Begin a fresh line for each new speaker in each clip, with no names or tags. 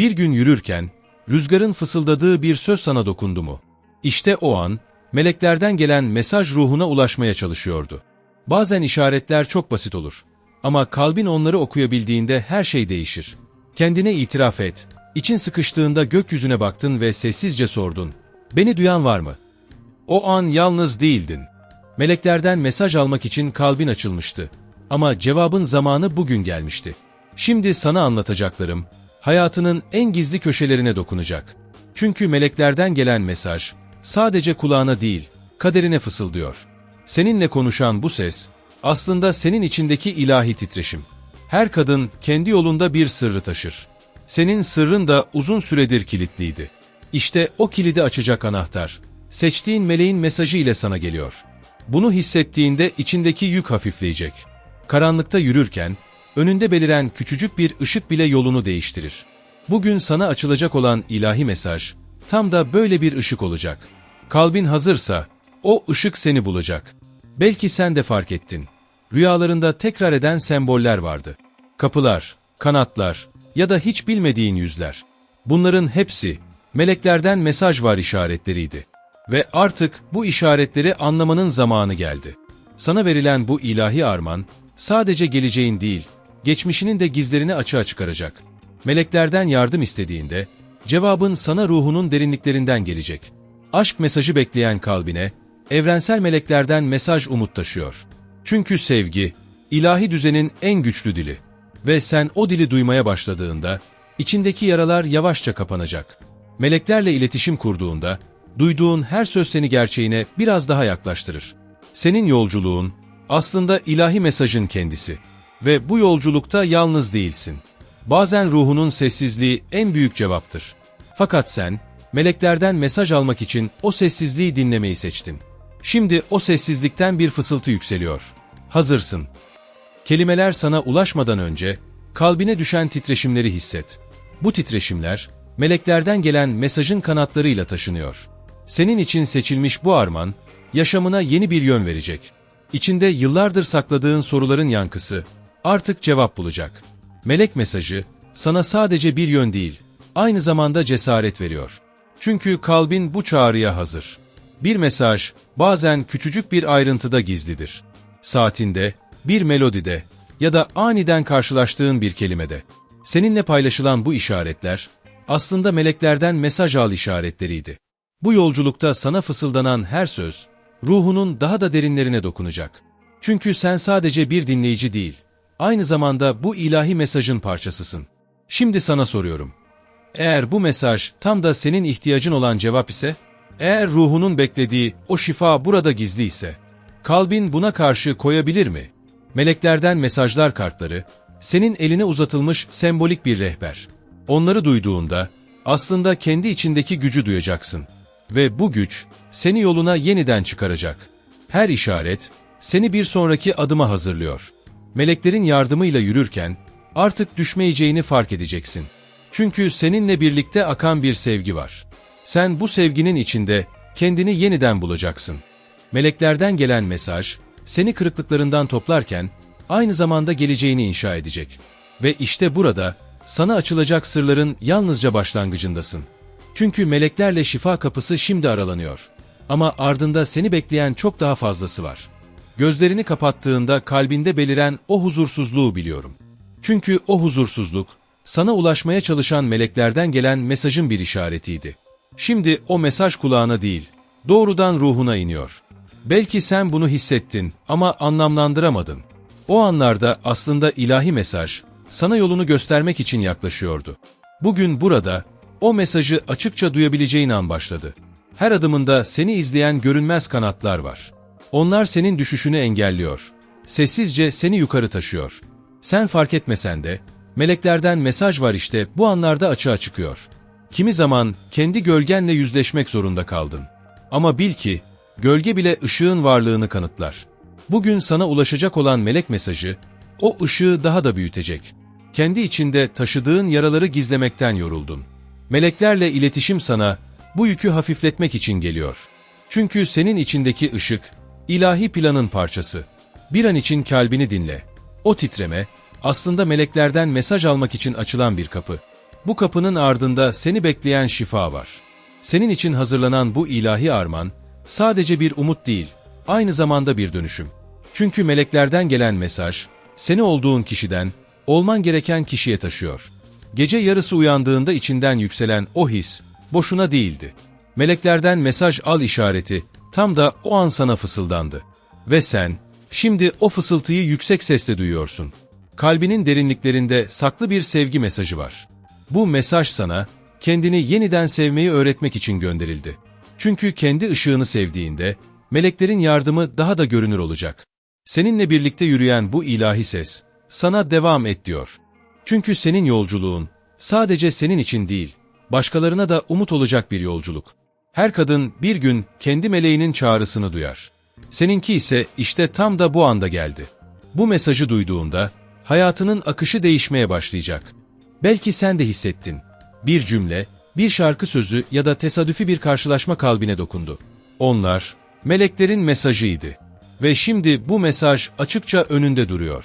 Bir gün yürürken, rüzgarın fısıldadığı bir söz sana dokundu mu? İşte o an, meleklerden gelen mesaj ruhuna ulaşmaya çalışıyordu. Bazen işaretler çok basit olur. Ama kalbin onları okuyabildiğinde her şey değişir. Kendine itiraf et. İçin sıkıştığında gökyüzüne baktın ve sessizce sordun. Beni duyan var mı? O an yalnız değildin. Meleklerden mesaj almak için kalbin açılmıştı. Ama cevabın zamanı bugün gelmişti. Şimdi sana anlatacaklarım, hayatının en gizli köşelerine dokunacak. Çünkü meleklerden gelen mesaj, sadece kulağına değil, kaderine fısıldıyor. Seninle konuşan bu ses, aslında senin içindeki ilahi titreşim. Her kadın kendi yolunda bir sırrı taşır. Senin sırrın da uzun süredir kilitliydi. İşte o kilidi açacak anahtar, seçtiğin meleğin mesajı ile sana geliyor. Bunu hissettiğinde içindeki yük hafifleyecek. Karanlıkta yürürken, önünde beliren küçücük bir ışık bile yolunu değiştirir. Bugün sana açılacak olan ilahi mesaj, tam da böyle bir ışık olacak. Kalbin hazırsa, o ışık seni bulacak. Belki sen de fark ettin. Rüyalarında tekrar eden semboller vardı. Kapılar, kanatlar ya da hiç bilmediğin yüzler. Bunların hepsi meleklerden mesaj var işaretleriydi. Ve artık bu işaretleri anlamanın zamanı geldi. Sana verilen bu ilahi arman sadece geleceğin değil, geçmişinin de gizlerini açığa çıkaracak. Meleklerden yardım istediğinde cevabın sana ruhunun derinliklerinden gelecek. Aşk mesajı bekleyen kalbine evrensel meleklerden mesaj umut taşıyor. Çünkü sevgi, ilahi düzenin en güçlü dili. Ve sen o dili duymaya başladığında, içindeki yaralar yavaşça kapanacak. Meleklerle iletişim kurduğunda, duyduğun her söz seni gerçeğine biraz daha yaklaştırır. Senin yolculuğun, aslında ilahi mesajın kendisi. Ve bu yolculukta yalnız değilsin. Bazen ruhunun sessizliği en büyük cevaptır. Fakat sen, meleklerden mesaj almak için o sessizliği dinlemeyi seçtin. Şimdi o sessizlikten bir fısıltı yükseliyor. Hazırsın. Kelimeler sana ulaşmadan önce kalbine düşen titreşimleri hisset. Bu titreşimler meleklerden gelen mesajın kanatlarıyla taşınıyor. Senin için seçilmiş bu arman yaşamına yeni bir yön verecek. İçinde yıllardır sakladığın soruların yankısı artık cevap bulacak. Melek mesajı sana sadece bir yön değil, aynı zamanda cesaret veriyor. Çünkü kalbin bu çağrıya hazır. Bir mesaj bazen küçücük bir ayrıntıda gizlidir. Saatinde, bir melodide ya da aniden karşılaştığın bir kelimede. Seninle paylaşılan bu işaretler aslında meleklerden mesaj al işaretleriydi. Bu yolculukta sana fısıldanan her söz, ruhunun daha da derinlerine dokunacak. Çünkü sen sadece bir dinleyici değil, aynı zamanda bu ilahi mesajın parçasısın. Şimdi sana soruyorum. Eğer bu mesaj tam da senin ihtiyacın olan cevap ise, eğer ruhunun beklediği o şifa burada gizli ise, kalbin buna karşı koyabilir mi? Meleklerden mesajlar kartları, senin eline uzatılmış sembolik bir rehber. Onları duyduğunda, aslında kendi içindeki gücü duyacaksın. Ve bu güç, seni yoluna yeniden çıkaracak. Her işaret, seni bir sonraki adıma hazırlıyor. Meleklerin yardımıyla yürürken, artık düşmeyeceğini fark edeceksin. Çünkü seninle birlikte akan bir sevgi var. Sen bu sevginin içinde kendini yeniden bulacaksın. Meleklerden gelen mesaj, seni kırıklıklarından toplarken aynı zamanda geleceğini inşa edecek. Ve işte burada sana açılacak sırların yalnızca başlangıcındasın. Çünkü meleklerle şifa kapısı şimdi aralanıyor. Ama ardında seni bekleyen çok daha fazlası var. Gözlerini kapattığında kalbinde beliren o huzursuzluğu biliyorum. Çünkü o huzursuzluk, sana ulaşmaya çalışan meleklerden gelen mesajın bir işaretiydi. Şimdi o mesaj kulağına değil, doğrudan ruhuna iniyor. Belki sen bunu hissettin ama anlamlandıramadın. O anlarda aslında ilahi mesaj, sana yolunu göstermek için yaklaşıyordu. Bugün burada, o mesajı açıkça duyabileceğin an başladı. Her adımında seni izleyen görünmez kanatlar var. Onlar senin düşüşünü engelliyor. Sessizce seni yukarı taşıyor. Sen fark etmesen de, meleklerden mesaj var işte bu anlarda açığa çıkıyor. Kimi zaman kendi gölgenle yüzleşmek zorunda kaldın. Ama bil ki, gölge bile ışığın varlığını kanıtlar. Bugün sana ulaşacak olan melek mesajı, o ışığı daha da büyütecek. Kendi içinde taşıdığın yaraları gizlemekten yoruldun. Meleklerle iletişim sana bu yükü hafifletmek için geliyor. Çünkü senin içindeki ışık, ilahi planın parçası. Bir an için kalbini dinle. O titreme, aslında meleklerden mesaj almak için açılan bir kapı. bu kapının ardında seni bekleyen şifa var. Senin için hazırlanan bu ilahi arman, sadece bir umut değil, aynı zamanda bir dönüşüm. Çünkü meleklerden gelen mesaj, seni olduğun kişiden, olman gereken kişiye taşıyor. Gece yarısı uyandığında içinden yükselen o his, boşuna değildi. Meleklerden mesaj al işareti, tam da o an sana fısıldandı. Ve sen, şimdi o fısıltıyı yüksek sesle duyuyorsun. Kalbinin derinliklerinde saklı bir sevgi mesajı var. Bu mesaj sana, kendini yeniden sevmeyi öğretmek için gönderildi. Çünkü kendi ışığını sevdiğinde, meleklerin yardımı daha da görünür olacak. Seninle birlikte yürüyen bu ilahi ses, sana devam et diyor. Çünkü senin yolculuğun, sadece senin için değil, başkalarına da umut olacak bir yolculuk. Her kadın bir gün kendi meleğinin çağrısını duyar. Seninki ise işte tam da bu anda geldi. Bu mesajı duyduğunda, hayatının akışı değişmeye başlayacak. Belki sen de hissettin. Bir cümle, bir şarkı sözü ya da tesadüfi bir karşılaşma kalbine dokundu. Onlar, meleklerin mesajıydı. Ve şimdi bu mesaj açıkça önünde duruyor.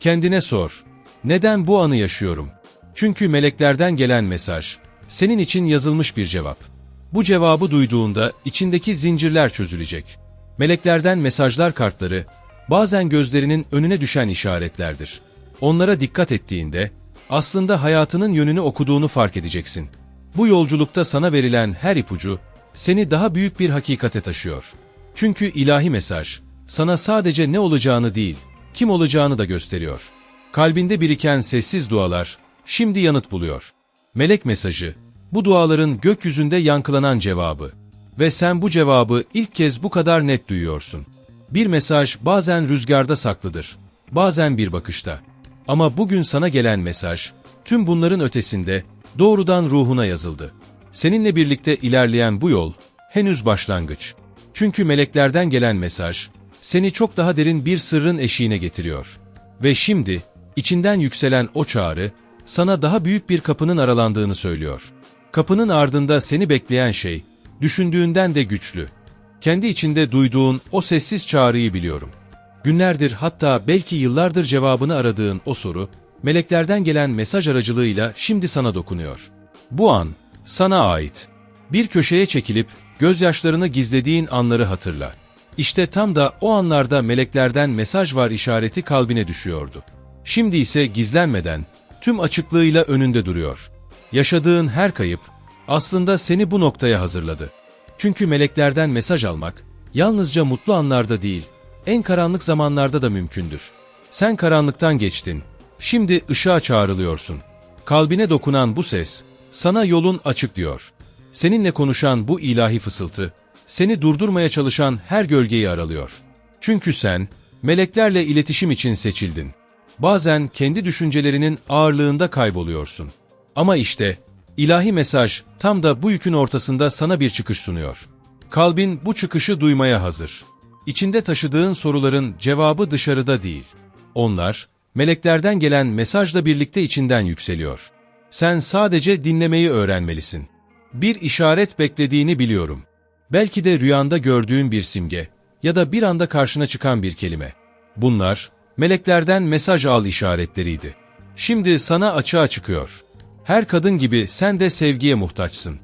Kendine sor, neden bu anı yaşıyorum? Çünkü meleklerden gelen mesaj, senin için yazılmış bir cevap. Bu cevabı duyduğunda içindeki zincirler çözülecek. Meleklerden mesajlar kartları, bazen gözlerinin önüne düşen işaretlerdir. Onlara dikkat ettiğinde, aslında hayatının yönünü okuduğunu fark edeceksin. Bu yolculukta sana verilen her ipucu, seni daha büyük bir hakikate taşıyor. Çünkü ilahi mesaj, sana sadece ne olacağını değil, kim olacağını da gösteriyor. Kalbinde biriken sessiz dualar, şimdi yanıt buluyor. Melek mesajı, bu duaların gökyüzünde yankılanan cevabı. Ve sen bu cevabı ilk kez bu kadar net duyuyorsun. Bir mesaj bazen rüzgarda saklıdır, bazen bir bakışta. Ama bugün sana gelen mesaj, tüm bunların ötesinde, doğrudan ruhuna yazıldı. Seninle birlikte ilerleyen bu yol, henüz başlangıç. Çünkü meleklerden gelen mesaj, seni çok daha derin bir sırrın eşiğine getiriyor. Ve şimdi, içinden yükselen o çağrı, sana daha büyük bir kapının aralandığını söylüyor. Kapının ardında seni bekleyen şey, düşündüğünden de güçlü. Kendi içinde duyduğun o sessiz çağrıyı biliyorum. Günlerdir hatta belki yıllardır cevabını aradığın o soru, meleklerden gelen mesaj aracılığıyla şimdi sana dokunuyor. Bu an, sana ait. Bir köşeye çekilip, gözyaşlarını gizlediğin anları hatırla. İşte tam da o anlarda meleklerden mesaj var işareti kalbine düşüyordu. Şimdi ise gizlenmeden, tüm açıklığıyla önünde duruyor. Yaşadığın her kayıp, aslında seni bu noktaya hazırladı. Çünkü meleklerden mesaj almak, yalnızca mutlu anlarda değil, en karanlık zamanlarda da mümkündür. Sen karanlıktan geçtin, şimdi ışığa çağrılıyorsun. Kalbine dokunan bu ses, sana yolun açık diyor. Seninle konuşan bu ilahi fısıltı, seni durdurmaya çalışan her gölgeyi aralıyor. Çünkü sen, meleklerle iletişim için seçildin. Bazen kendi düşüncelerinin ağırlığında kayboluyorsun. Ama işte, ilahi mesaj tam da bu yükün ortasında sana bir çıkış sunuyor. Kalbin bu çıkışı duymaya hazır. İçinde taşıdığın soruların cevabı dışarıda değil. Onlar, meleklerden gelen mesajla birlikte içinden yükseliyor. Sen sadece dinlemeyi öğrenmelisin. Bir işaret beklediğini biliyorum. Belki de rüyanda gördüğün bir simge ya da bir anda karşına çıkan bir kelime. Bunlar, meleklerden mesaj al işaretleriydi. Şimdi sana açığa çıkıyor. Her kadın gibi sen de sevgiye muhtaçsın.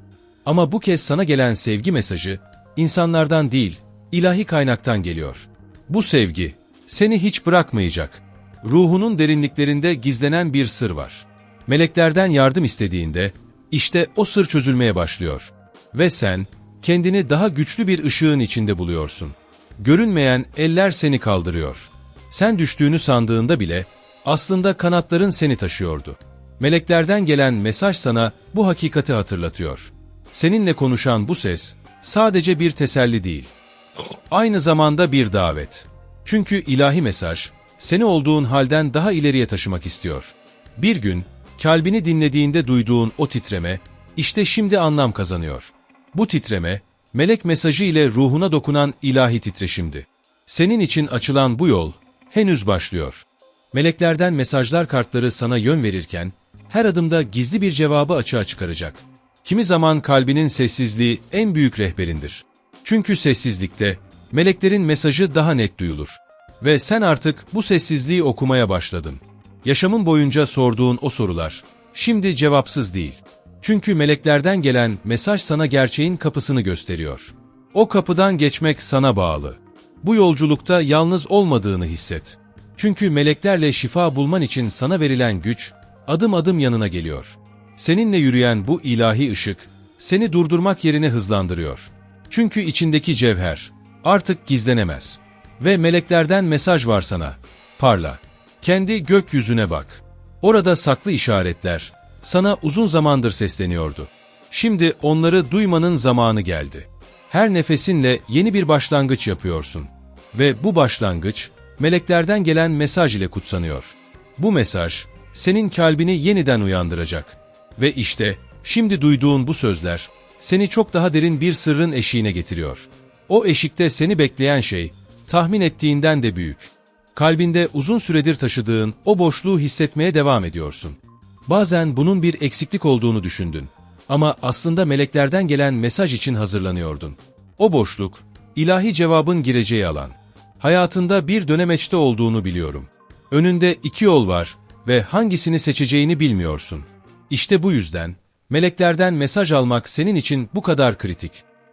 Ama bu kez sana gelen sevgi mesajı, insanlardan değil, ilahi kaynaktan geliyor. Bu sevgi, seni hiç bırakmayacak. Ruhunun derinliklerinde gizlenen bir sır var. Meleklerden yardım istediğinde, işte o sır çözülmeye başlıyor. Ve sen, kendini daha güçlü bir ışığın içinde buluyorsun. Görünmeyen eller seni kaldırıyor. Sen düştüğünü sandığında bile, aslında kanatların seni taşıyordu. Meleklerden gelen mesaj sana bu hakikati hatırlatıyor. Seninle konuşan bu ses, sadece bir teselli değil. Aynı zamanda bir davet. Çünkü ilahi mesaj, seni olduğun halden daha ileriye taşımak istiyor. Bir gün, kalbini dinlediğinde duyduğun o titreme, işte şimdi anlam kazanıyor. Bu titreme, melek mesajı ile ruhuna dokunan ilahi titreşimdi. Senin için açılan bu yol, henüz başlıyor. Meleklerden mesajlar kartları sana yön verirken, her adımda gizli bir cevabı açığa çıkaracak. Kimi zaman kalbinin sessizliği en büyük rehberindir. Çünkü sessizlikte, meleklerin mesajı daha net duyulur. Ve sen artık bu sessizliği okumaya başladın. Yaşamın boyunca sorduğun o sorular, şimdi cevapsız değil. Çünkü meleklerden gelen mesaj sana gerçeğin kapısını gösteriyor. O kapıdan geçmek sana bağlı. Bu yolculukta yalnız olmadığını hisset. Çünkü meleklerle şifa bulman için sana verilen güç, adım adım yanına geliyor. Seninle yürüyen bu ilahi ışık, seni durdurmak yerine hızlandırıyor. Çünkü içindeki cevher, artık gizlenemez. Ve meleklerden mesaj var sana. Parla. Kendi gökyüzüne bak. Orada saklı işaretler, sana uzun zamandır sesleniyordu. Şimdi onları duymanın zamanı geldi. Her nefesinle yeni bir başlangıç yapıyorsun. Ve bu başlangıç, meleklerden gelen mesaj ile kutsanıyor. Bu mesaj, senin kalbini yeniden uyandıracak. Ve işte, şimdi duyduğun bu sözler, seni çok daha derin bir sırrın eşiğine getiriyor. O eşikte seni bekleyen şey, tahmin ettiğinden de büyük. Kalbinde uzun süredir taşıdığın o boşluğu hissetmeye devam ediyorsun. Bazen bunun bir eksiklik olduğunu düşündün. Ama aslında meleklerden gelen mesaj için hazırlanıyordun. O boşluk, ilahi cevabın gireceği alan. Hayatında bir dönemeçte olduğunu biliyorum. Önünde iki yol var ve hangisini seçeceğini bilmiyorsun. İşte bu yüzden, meleklerden mesaj almak senin için bu kadar kritik.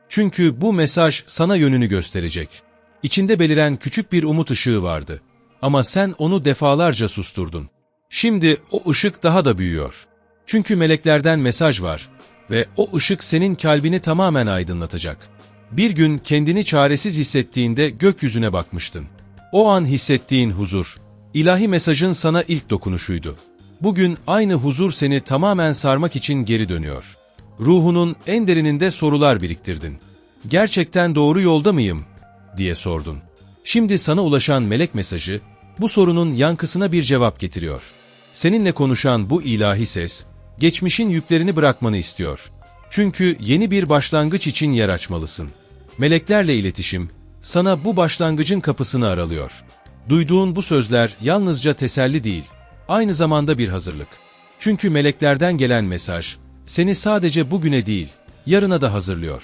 Çünkü bu mesaj sana yönünü gösterecek. İçinde beliren küçük bir umut ışığı vardı. Ama sen onu defalarca susturdun. Şimdi o ışık daha da büyüyor. Çünkü meleklerden mesaj var ve o ışık senin kalbini tamamen aydınlatacak. Bir gün kendini çaresiz hissettiğinde gökyüzüne bakmıştın. O an hissettiğin huzur, ilahi mesajın sana ilk dokunuşuydu. Bugün aynı huzur seni tamamen sarmak için geri dönüyor. Ruhunun en derininde sorular biriktirdin. Gerçekten doğru yolda mıyım? diye sordun. Şimdi sana ulaşan melek mesajı, bu sorunun yankısına bir cevap getiriyor. Seninle konuşan bu ilahi ses, geçmişin yüklerini bırakmanı istiyor. Çünkü yeni bir başlangıç için yer açmalısın. Meleklerle iletişim, sana bu başlangıcın kapısını aralıyor. Duyduğun bu sözler yalnızca teselli değil, aynı zamanda bir hazırlık. Çünkü meleklerden gelen mesaj, seni sadece bugüne değil, yarına da hazırlıyor.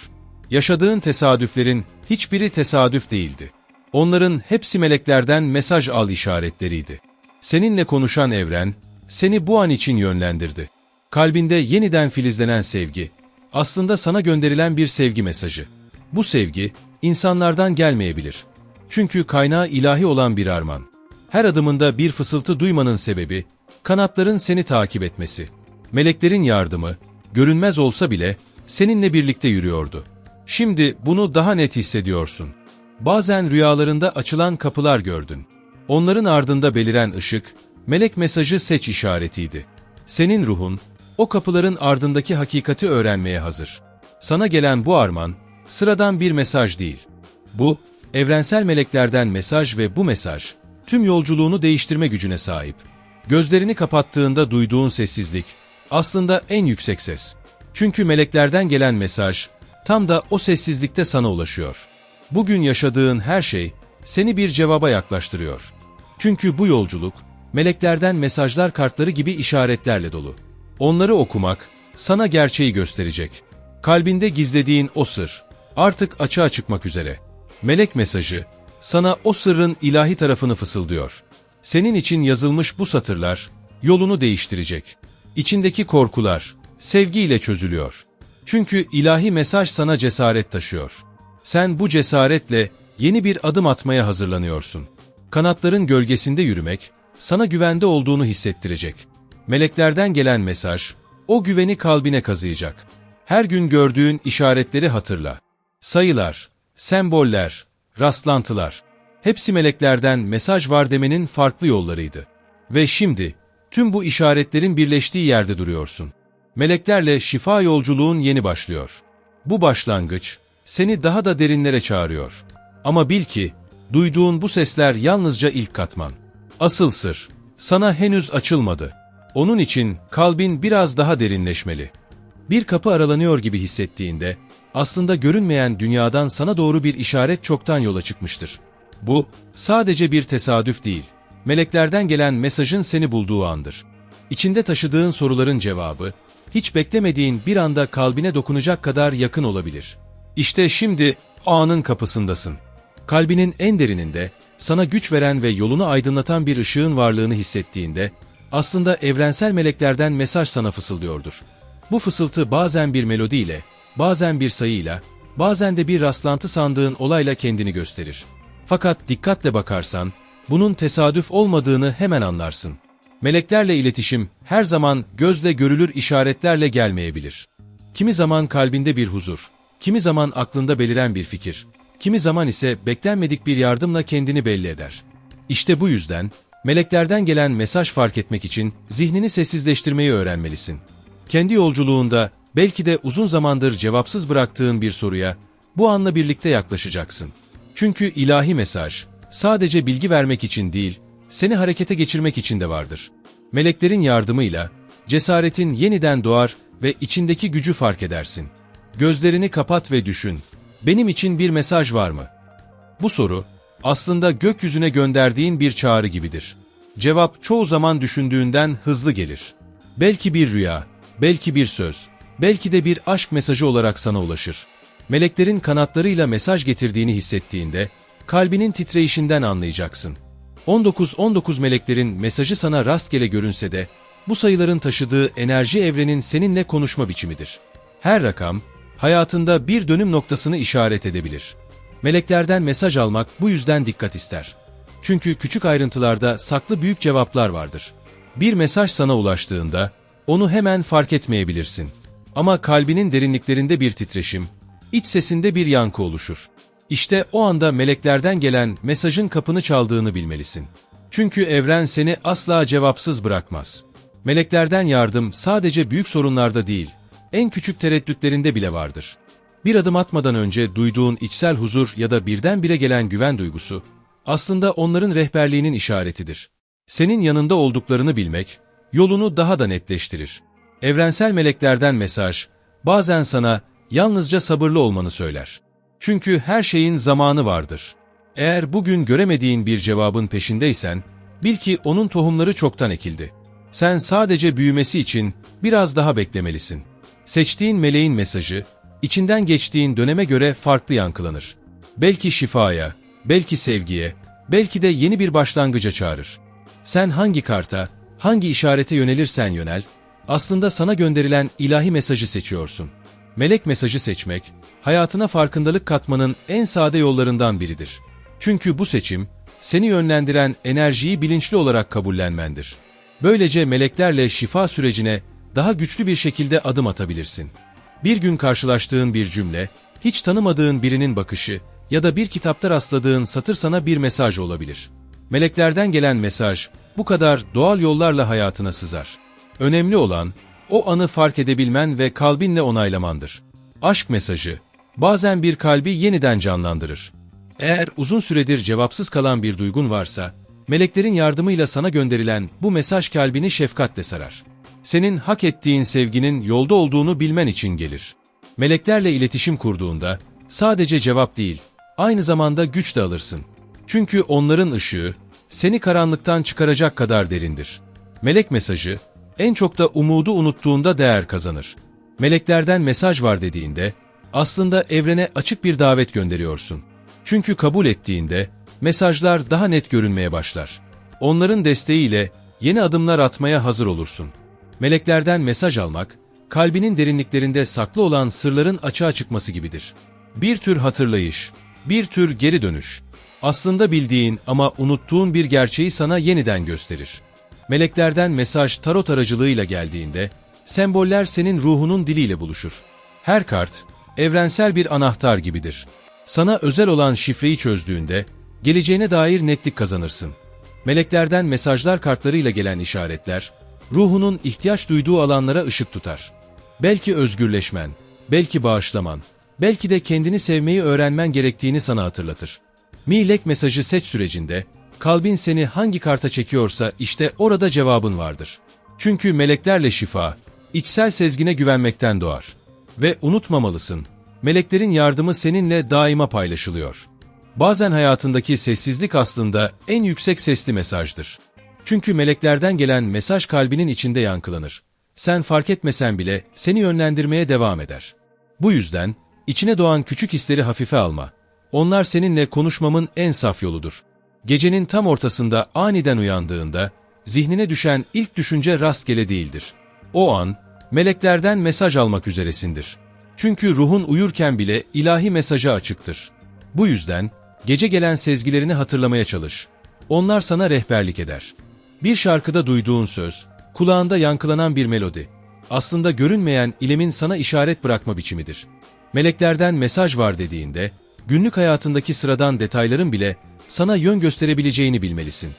Yaşadığın tesadüflerin hiçbiri tesadüf değildi. Onların hepsi meleklerden mesaj al işaretleriydi. Seninle konuşan evren, seni bu an için yönlendirdi. Kalbinde yeniden filizlenen sevgi, aslında sana gönderilen bir sevgi mesajı. Bu sevgi, insanlardan gelmeyebilir. Çünkü kaynağı ilahi olan bir armağan. Her adımında bir fısıltı duymanın sebebi, kanatların seni takip etmesi. Meleklerin yardımı, görünmez olsa bile, seninle birlikte yürüyordu. Şimdi bunu daha net hissediyorsun. Bazen rüyalarında açılan kapılar gördün. Onların ardında beliren ışık, melek mesajı seç işaretiydi. Senin ruhun, o kapıların ardındaki hakikati öğrenmeye hazır. Sana gelen bu arman, sıradan bir mesaj değil. Bu, evrensel meleklerden mesaj ve bu mesaj, tüm yolculuğunu değiştirme gücüne sahip. Gözlerini kapattığında duyduğun sessizlik, aslında en yüksek ses. Çünkü meleklerden gelen mesaj, tam da o sessizlikte sana ulaşıyor. Bugün yaşadığın her şey, seni bir cevaba yaklaştırıyor. Çünkü bu yolculuk, meleklerden mesajlar kartları gibi işaretlerle dolu. Onları okumak, sana gerçeği gösterecek. Kalbinde gizlediğin o sır, artık açığa çıkmak üzere. Melek mesajı, sana o sırrın ilahi tarafını fısıldıyor. Senin için yazılmış bu satırlar, yolunu değiştirecek. İçindeki korkular, sevgiyle çözülüyor. Çünkü ilahi mesaj sana cesaret taşıyor. Sen bu cesaretle yeni bir adım atmaya hazırlanıyorsun. Kanatların gölgesinde yürümek, sana güvende olduğunu hissettirecek. Meleklerden gelen mesaj, o güveni kalbine kazıyacak. Her gün gördüğün işaretleri hatırla. Sayılar, semboller, rastlantılar. Hepsi meleklerden mesaj var demenin farklı yollarıydı. Ve şimdi, tüm bu işaretlerin birleştiği yerde duruyorsun. Meleklerle şifa yolculuğun yeni başlıyor. Bu başlangıç, seni daha da derinlere çağırıyor. Ama bil ki, duyduğun bu sesler yalnızca ilk katman. Asıl sır, sana henüz açılmadı. Onun için kalbin biraz daha derinleşmeli. Bir kapı aralanıyor gibi hissettiğinde, aslında görünmeyen dünyadan sana doğru bir işaret çoktan yola çıkmıştır. Bu, sadece bir tesadüf değil, meleklerden gelen mesajın seni bulduğu andır. İçinde taşıdığın soruların cevabı, hiç beklemediğin bir anda kalbine dokunacak kadar yakın olabilir. İşte şimdi anın kapısındasın. Kalbinin en derininde, sana güç veren ve yolunu aydınlatan bir ışığın varlığını hissettiğinde, aslında evrensel meleklerden mesaj sana fısıldıyordur. Bu fısıltı bazen bir melodiyle, bazen bir sayıyla, bazen de bir rastlantı sandığın olayla kendini gösterir. Fakat dikkatle bakarsan, bunun tesadüf olmadığını hemen anlarsın. Meleklerle iletişim her zaman gözle görülür işaretlerle gelmeyebilir. Kimi zaman kalbinde bir huzur, kimi zaman aklında beliren bir fikir, kimi zaman ise beklenmedik bir yardımla kendini belli eder. İşte bu yüzden, meleklerden gelen mesaj fark etmek için zihnini sessizleştirmeyi öğrenmelisin. Kendi yolculuğunda belki de uzun zamandır cevapsız bıraktığın bir soruya bu anla birlikte yaklaşacaksın. Çünkü ilahi mesaj sadece bilgi vermek için değil, seni harekete geçirmek için de vardır. Meleklerin yardımıyla cesaretin yeniden doğar ve içindeki gücü fark edersin. Gözlerini kapat ve düşün. Benim için bir mesaj var mı? Bu soru aslında gökyüzüne gönderdiğin bir çağrı gibidir. Cevap çoğu zaman düşündüğünden hızlı gelir. Belki bir rüya, belki bir söz, belki de bir aşk mesajı olarak sana ulaşır. Meleklerin kanatlarıyla mesaj getirdiğini hissettiğinde, kalbinin titreyişinden anlayacaksın. 19-19 meleklerin mesajı sana rastgele görünse de, bu sayıların taşıdığı enerji evrenin seninle konuşma biçimidir. Her rakam, hayatında bir dönüm noktasını işaret edebilir. Meleklerden mesaj almak bu yüzden dikkat ister. Çünkü küçük ayrıntılarda saklı büyük cevaplar vardır. Bir mesaj sana ulaştığında, onu hemen fark etmeyebilirsin. Ama kalbinin derinliklerinde bir titreşim, iç sesinde bir yankı oluşur. İşte o anda meleklerden gelen mesajın kapını çaldığını bilmelisin. Çünkü evren seni asla cevapsız bırakmaz. Meleklerden yardım sadece büyük sorunlarda değil, en küçük tereddütlerinde bile vardır. Bir adım atmadan önce duyduğun içsel huzur ya da birdenbire gelen güven duygusu, aslında onların rehberliğinin işaretidir. Senin yanında olduklarını bilmek, yolunu daha da netleştirir. Evrensel meleklerden mesaj, bazen sana yalnızca sabırlı olmanı söyler. Çünkü her şeyin zamanı vardır. Eğer bugün göremediğin bir cevabın peşindeysen, bil ki onun tohumları çoktan ekildi. Sen sadece büyümesi için biraz daha beklemelisin. Seçtiğin meleğin mesajı, içinden geçtiğin döneme göre farklı yankılanır. Belki şifaya, belki sevgiye, belki de yeni bir başlangıca çağırır. Sen hangi karta, hangi işarete yönelirsen yönel, aslında sana gönderilen ilahi mesajı seçiyorsun. Melek mesajı seçmek, hayatına farkındalık katmanın en sade yollarından biridir. Çünkü bu seçim, seni yönlendiren enerjiyi bilinçli olarak kabullenmendir. Böylece meleklerle şifa sürecine daha güçlü bir şekilde adım atabilirsin. Bir gün karşılaştığın bir cümle, hiç tanımadığın birinin bakışı ya da bir kitapta rastladığın satır sana bir mesaj olabilir. Meleklerden gelen mesaj bu kadar doğal yollarla hayatına sızar. Önemli olan o anı fark edebilmen ve kalbinle onaylamandır. Aşk mesajı bazen bir kalbi yeniden canlandırır. Eğer uzun süredir cevapsız kalan bir duygun varsa, meleklerin yardımıyla sana gönderilen bu mesaj kalbini şefkatle sarar. Senin hak ettiğin sevginin yolda olduğunu bilmen için gelir. Meleklerle iletişim kurduğunda sadece cevap değil, aynı zamanda güç de alırsın. Çünkü onların ışığı seni karanlıktan çıkaracak kadar derindir. Melek mesajı en çok da umudu unuttuğunda değer kazanır. Meleklerden mesaj var dediğinde aslında evrene açık bir davet gönderiyorsun. Çünkü kabul ettiğinde mesajlar daha net görünmeye başlar. Onların desteğiyle yeni adımlar atmaya hazır olursun. Meleklerden mesaj almak, kalbinin derinliklerinde saklı olan sırların açığa çıkması gibidir. Bir tür hatırlayış, bir tür geri dönüş. Aslında bildiğin ama unuttuğun bir gerçeği sana yeniden gösterir. Meleklerden mesaj tarot aracılığıyla geldiğinde, semboller senin ruhunun diliyle buluşur. Her kart, evrensel bir anahtar gibidir. Sana özel olan şifreyi çözdüğünde, geleceğine dair netlik kazanırsın. Meleklerden mesajlar kartlarıyla gelen işaretler, ruhunun ihtiyaç duyduğu alanlara ışık tutar. Belki özgürleşmen, belki bağışlaman, belki de kendini sevmeyi öğrenmen gerektiğini sana hatırlatır. Milek mesajı seç sürecinde, kalbin seni hangi karta çekiyorsa işte orada cevabın vardır. Çünkü meleklerle şifa, içsel sezgine güvenmekten doğar. Ve unutmamalısın, meleklerin yardımı seninle daima paylaşılıyor. Bazen hayatındaki sessizlik aslında en yüksek sesli mesajdır. Çünkü meleklerden gelen mesaj kalbinin içinde yankılanır. Sen fark etmesen bile seni yönlendirmeye devam eder. Bu yüzden içine doğan küçük hisleri hafife alma. Onlar seninle konuşmamın en saf yoludur. Gecenin tam ortasında aniden uyandığında, zihnine düşen ilk düşünce rastgele değildir. O an, meleklerden mesaj almak üzeresindir. Çünkü ruhun uyurken bile ilahi mesaja açıktır. Bu yüzden, gece gelen sezgilerini hatırlamaya çalış. Onlar sana rehberlik eder. Bir şarkıda duyduğun söz, kulağında yankılanan bir melodi. Aslında görünmeyen ilemin sana işaret bırakma biçimidir. Meleklerden mesaj var dediğinde, günlük hayatındaki sıradan detayların bile sana yön gösterebileceğini bilmelisin.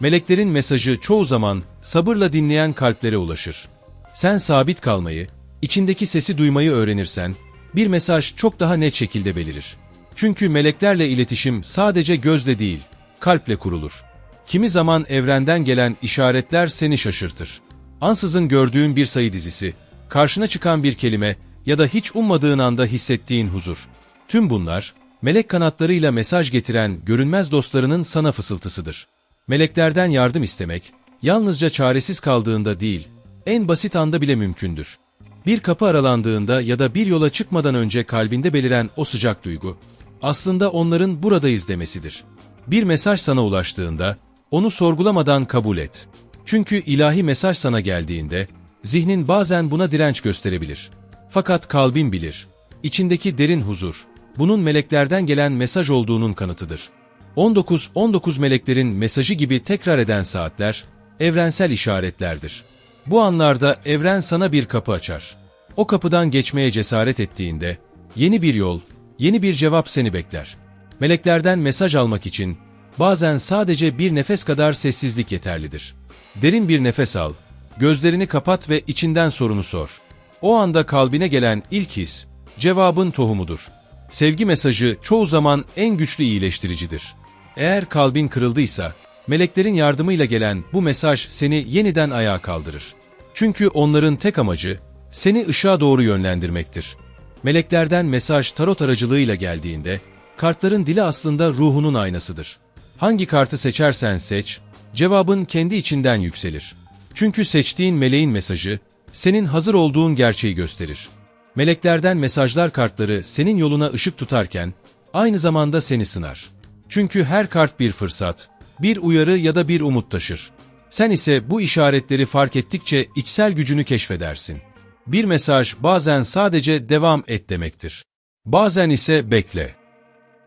Meleklerin mesajı çoğu zaman sabırla dinleyen kalplere ulaşır. Sen sabit kalmayı, içindeki sesi duymayı öğrenirsen, bir mesaj çok daha net şekilde belirir. Çünkü meleklerle iletişim sadece gözle değil, kalple kurulur. Kimi zaman evrenden gelen işaretler seni şaşırtır. Ansızın gördüğün bir sayı dizisi, karşına çıkan bir kelime ya da hiç ummadığın anda hissettiğin huzur. Tüm bunlar, melek kanatlarıyla mesaj getiren görünmez dostlarının sana fısıltısıdır. Meleklerden yardım istemek, yalnızca çaresiz kaldığında değil, en basit anda bile mümkündür. Bir kapı aralandığında ya da bir yola çıkmadan önce kalbinde beliren o sıcak duygu, aslında onların buradayız demesidir. Bir mesaj sana ulaştığında, onu sorgulamadan kabul et. Çünkü ilahi mesaj sana geldiğinde, zihnin bazen buna direnç gösterebilir. Fakat kalbin bilir. İçindeki derin huzur, bunun meleklerden gelen mesaj olduğunun kanıtıdır. 19-19 meleklerin mesajı gibi tekrar eden saatler, evrensel işaretlerdir. Bu anlarda evren sana bir kapı açar. O kapıdan geçmeye cesaret ettiğinde, yeni bir yol, yeni bir cevap seni bekler. Meleklerden mesaj almak için, bazen sadece bir nefes kadar sessizlik yeterlidir. Derin bir nefes al, gözlerini kapat ve içinden sorunu sor. O anda kalbine gelen ilk his, cevabın tohumudur. Sevgi mesajı çoğu zaman en güçlü iyileştiricidir. Eğer kalbin kırıldıysa, meleklerin yardımıyla gelen bu mesaj seni yeniden ayağa kaldırır. Çünkü onların tek amacı, seni ışığa doğru yönlendirmektir. Meleklerden mesaj tarot aracılığıyla geldiğinde, kartların dili aslında ruhunun aynasıdır. Hangi kartı seçersen seç, cevabın kendi içinden yükselir. Çünkü seçtiğin meleğin mesajı, senin hazır olduğun gerçeği gösterir. Meleklerden mesajlar kartları senin yoluna ışık tutarken, aynı zamanda seni sınar. Çünkü her kart bir fırsat, bir uyarı ya da bir umut taşır. Sen ise bu işaretleri fark ettikçe içsel gücünü keşfedersin. Bir mesaj bazen sadece devam et demektir. Bazen ise bekle.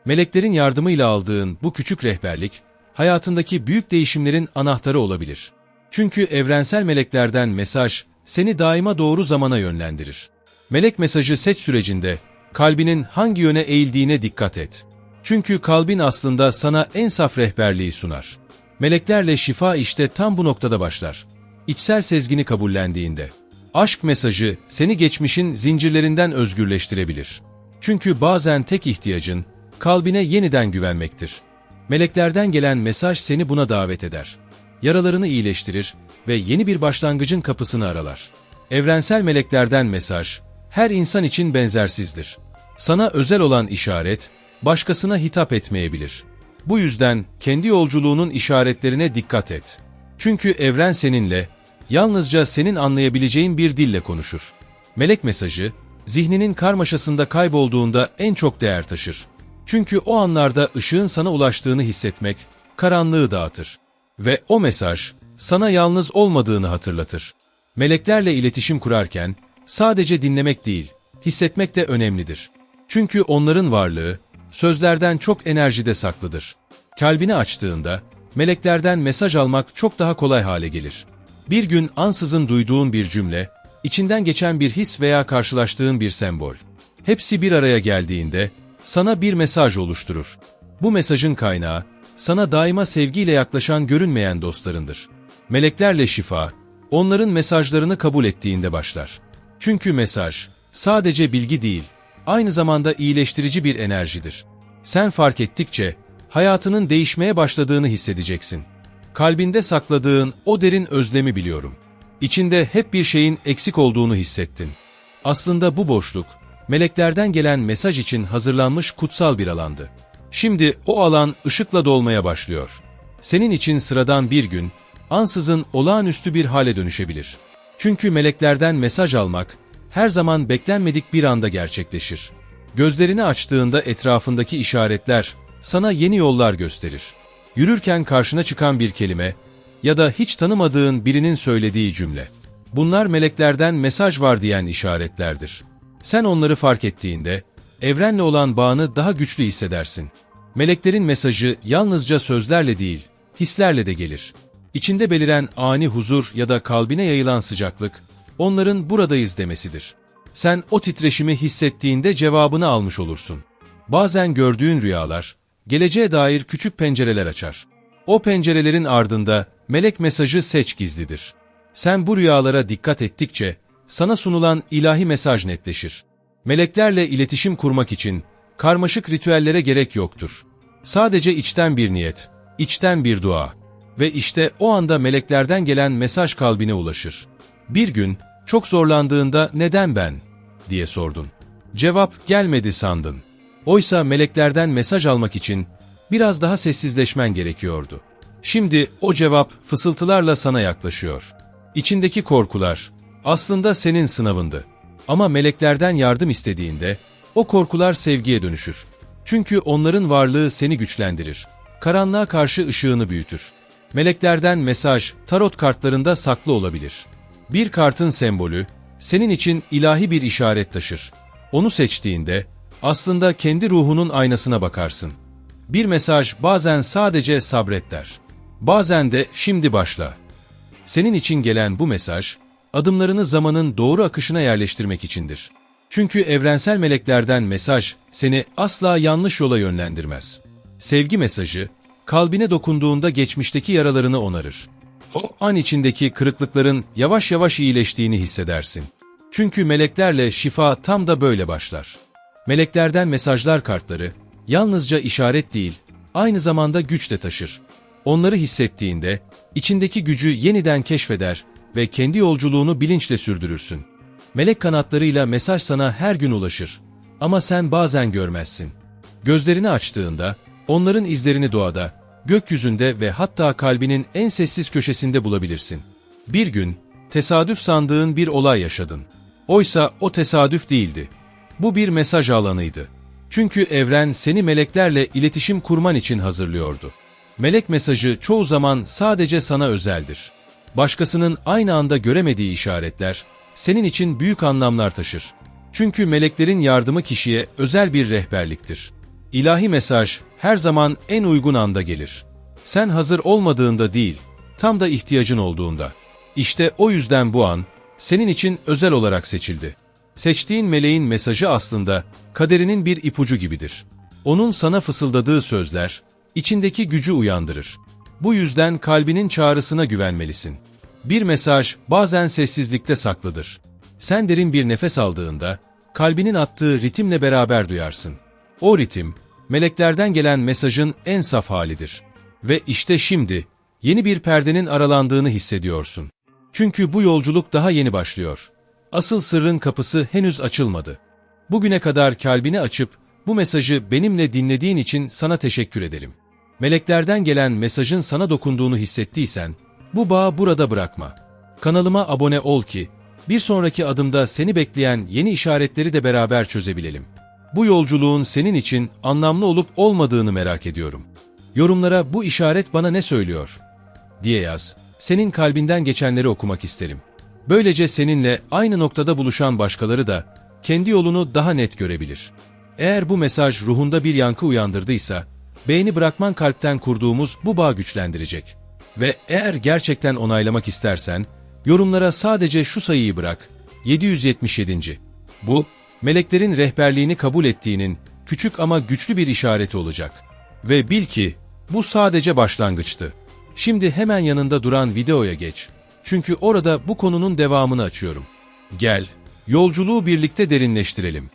Meleklerin yardımıyla aldığın bu küçük rehberlik, hayatındaki büyük değişimlerin anahtarı olabilir. Çünkü evrensel meleklerden mesaj, seni daima doğru zamana yönlendirir. Melek mesajı seç sürecinde, kalbinin hangi yöne eğildiğine dikkat et. Çünkü kalbin aslında sana en saf rehberliği sunar. Meleklerle şifa işte tam bu noktada başlar. İçsel sezgini kabullendiğinde. Aşk mesajı seni geçmişin zincirlerinden özgürleştirebilir. Çünkü bazen tek ihtiyacın, kalbine yeniden güvenmektir. Meleklerden gelen mesaj seni buna davet eder. Yaralarını iyileştirir ve yeni bir başlangıcın kapısını aralar. Evrensel meleklerden mesaj, her insan için benzersizdir. Sana özel olan işaret, başkasına hitap etmeyebilir. Bu yüzden kendi yolculuğunun işaretlerine dikkat et. Çünkü evren seninle, yalnızca senin anlayabileceğin bir dille konuşur. Melek mesajı, zihninin karmaşasında kaybolduğunda en çok değer taşır. Çünkü o anlarda ışığın sana ulaştığını hissetmek, karanlığı dağıtır. Ve o mesaj, sana yalnız olmadığını hatırlatır. Meleklerle iletişim kurarken, sadece dinlemek değil, hissetmek de önemlidir. Çünkü onların varlığı, sözlerden çok enerjide saklıdır. Kalbini açtığında, meleklerden mesaj almak çok daha kolay hale gelir. Bir gün ansızın duyduğun bir cümle, içinden geçen bir his veya karşılaştığın bir sembol. Hepsi bir araya geldiğinde, sana bir mesaj oluşturur. Bu mesajın kaynağı, sana daima sevgiyle yaklaşan görünmeyen dostlarındır. Meleklerle şifa, onların mesajlarını kabul ettiğinde başlar. Çünkü mesaj, sadece bilgi değil, aynı zamanda iyileştirici bir enerjidir. Sen fark ettikçe, hayatının değişmeye başladığını hissedeceksin. Kalbinde sakladığın o derin özlemi biliyorum. İçinde hep bir şeyin eksik olduğunu hissettin. Aslında bu boşluk, meleklerden gelen mesaj için hazırlanmış kutsal bir alandı. Şimdi o alan ışıkla dolmaya başlıyor. Senin için sıradan bir gün, ansızın olağanüstü bir hale dönüşebilir. Çünkü meleklerden mesaj almak, her zaman beklenmedik bir anda gerçekleşir. Gözlerini açtığında etrafındaki işaretler sana yeni yollar gösterir. Yürürken karşına çıkan bir kelime ya da hiç tanımadığın birinin söylediği cümle. Bunlar meleklerden mesaj var diyen işaretlerdir. Sen onları fark ettiğinde, evrenle olan bağını daha güçlü hissedersin. Meleklerin mesajı yalnızca sözlerle değil, hislerle de gelir. İçinde beliren ani huzur ya da kalbine yayılan sıcaklık, onların buradayız demesidir. Sen o titreşimi hissettiğinde cevabını almış olursun. Bazen gördüğün rüyalar, geleceğe dair küçük pencereler açar. O pencerelerin ardında melek mesajı seç gizlidir. Sen bu rüyalara dikkat ettikçe sana sunulan ilahi mesaj netleşir. Meleklerle iletişim kurmak için karmaşık ritüellere gerek yoktur. Sadece içten bir niyet, içten bir dua ve işte o anda meleklerden gelen mesaj kalbine ulaşır. Bir gün çok zorlandığında neden ben diye sordun. Cevap gelmedi sandın. Oysa meleklerden mesaj almak için biraz daha sessizleşmen gerekiyordu. Şimdi o cevap fısıltılarla sana yaklaşıyor. İçindeki korkular aslında senin sınavındı. Ama meleklerden yardım istediğinde o korkular sevgiye dönüşür. Çünkü onların varlığı seni güçlendirir. Karanlığa karşı ışığını büyütür. Meleklerden mesaj tarot kartlarında saklı olabilir. Bir kartın sembolü senin için ilahi bir işaret taşır. Onu seçtiğinde aslında kendi ruhunun aynasına bakarsın. Bir mesaj bazen sadece sabret der. Bazen de şimdi başla. Senin için gelen bu mesaj, adımlarını zamanın doğru akışına yerleştirmek içindir. Çünkü evrensel meleklerden mesaj seni asla yanlış yola yönlendirmez. Sevgi mesajı, kalbine dokunduğunda geçmişteki yaralarını onarır. O an içindeki kırıklıkların yavaş yavaş iyileştiğini hissedersin. Çünkü meleklerle şifa tam da böyle başlar. Meleklerden mesajlar kartları, yalnızca işaret değil, aynı zamanda güç de taşır. Onları hissettiğinde, içindeki gücü yeniden keşfeder ve kendi yolculuğunu bilinçle sürdürürsün. Melek kanatlarıyla mesaj sana her gün ulaşır. Ama sen bazen görmezsin. Gözlerini açtığında, onların izlerini doğada, gökyüzünde ve hatta kalbinin en sessiz köşesinde bulabilirsin. Bir gün, tesadüf sandığın bir olay yaşadın. Oysa o tesadüf değildi. Bu bir mesaj alanıydı. Çünkü evren seni meleklerle iletişim kurman için hazırlıyordu. Melek mesajı çoğu zaman sadece sana özeldir. Başkasının aynı anda göremediği işaretler, senin için büyük anlamlar taşır. Çünkü meleklerin yardımı kişiye özel bir rehberliktir. İlahi mesaj her zaman en uygun anda gelir. Sen hazır olmadığında değil, tam da ihtiyacın olduğunda. İşte o yüzden bu an, senin için özel olarak seçildi. Seçtiğin meleğin mesajı aslında kaderinin bir ipucu gibidir. Onun sana fısıldadığı sözler, içindeki gücü uyandırır. Bu yüzden kalbinin çağrısına güvenmelisin. Bir mesaj bazen sessizlikte saklıdır. Sen derin bir nefes aldığında, kalbinin attığı ritimle beraber duyarsın. O ritim, meleklerden gelen mesajın en saf halidir. Ve işte şimdi, yeni bir perdenin aralandığını hissediyorsun. Çünkü bu yolculuk daha yeni başlıyor. Asıl sırrın kapısı henüz açılmadı. Bugüne kadar kalbini açıp, bu mesajı benimle dinlediğin için sana teşekkür ederim. Meleklerden gelen mesajın sana dokunduğunu hissettiysen, bu bağı burada bırakma. Kanalıma abone ol ki, bir sonraki adımda seni bekleyen yeni işaretleri de beraber çözebilelim. Bu yolculuğun senin için anlamlı olup olmadığını merak ediyorum. Yorumlara bu işaret bana ne söylüyor diye yaz. Senin kalbinden geçenleri okumak isterim. Böylece seninle aynı noktada buluşan başkaları da kendi yolunu daha net görebilir. Eğer bu mesaj ruhunda bir yankı uyandırdıysa, beğeni bırakman kalpten kurduğumuz bu bağ güçlendirecek. Ve eğer gerçekten onaylamak istersen, yorumlara sadece şu sayıyı bırak, 777. Bu, meleklerin rehberliğini kabul ettiğinin küçük ama güçlü bir işareti olacak. Ve bil ki, bu sadece başlangıçtı. Şimdi hemen yanında duran videoya geç. Çünkü orada bu konunun devamını açıyorum. Gel, yolculuğu birlikte derinleştirelim.